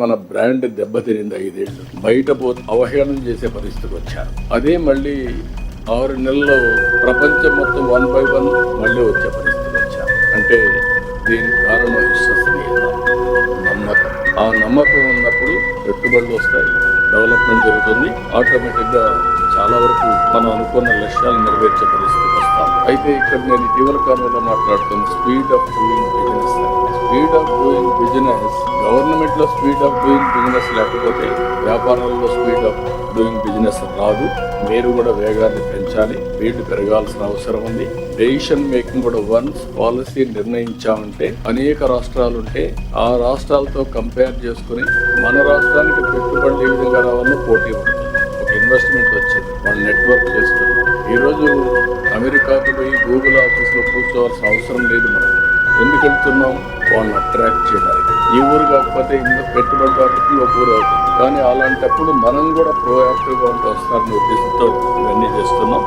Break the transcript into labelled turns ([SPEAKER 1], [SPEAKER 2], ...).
[SPEAKER 1] మన బ్రాండ్ దెబ్బతినింది ఐదేళ్ళు. బయట పో అవహేళన చేసే పరిస్థితికి వచ్చారు. అదే మళ్ళీ ఆరు నెలల్లో ప్రపంచం మొత్తం వన్ బై వన్ మళ్ళీ వచ్చే పరిస్థితికి వచ్చారు. అంటే దీనికి కారణం విశ్వసనీయత నమ్మకం. ఆ నమ్మకం ఉన్నప్పుడు పెట్టుబడులు వస్తాయి డెవలప్మెంట్ జరుగుతుంది. ఆటోమేటిక్గా చాలా వరకు మనం అనుకున్న లక్ష్యాలు నెరవేర్చే పరిస్థితికి వస్తాం. అయితే ఇక్కడ నేను ఇటీవల కాలంలో మాట్లాడుతున్న speed of doing business speed of doing business గవర్నమెంట్లో స్పీడ్ ఆఫ్ డూయింగ్ బిజినెస్ లేకపోతే వ్యాపారాల్లో స్పీడ్ ఆఫ్ డూయింగ్ బిజినెస్ రాదు. మీరు కూడా వేగాన్ని పెంచాలి. స్పీడ్ పెరగాల్సిన అవసరం ఉంది. డెసిషన్ మేకింగ్ కూడా వన్స్ పాలసీ నిర్ణయించామంటే అనేక రాష్ట్రాలు ఉంటే ఆ రాష్ట్రాలతో కంపేర్ చేసుకుని మన రాష్ట్రానికి పెట్టుబడులు ఏ విధంగా రావాలో పోటీ ఉంటుంది ఒక ఇన్వెస్ట్మెంట్ వచ్చింది. వాళ్ళు నెట్వర్క్ చేస్తున్నారు ఈరోజు అమెరికాకు పోయి గూగుల్ ఆఫీస్లో కూర్చోవాల్సిన అవసరం లేదు మనం ఎందుకు వెళ్తున్నాం? వాళ్ళని అట్రాక్ట్ చేయడానికి. ఈ ఊరు కాకపోతే ఇందులో పెట్టుబడిదారులకు ఒక ఊరు అవుతుంది. కానీ అలాంటప్పుడు మనం కూడా ప్రోయాక్టివ్గా ఉంటే వస్తారని ఉద్దేశంతో ఇవన్నీ చేస్తున్నాం.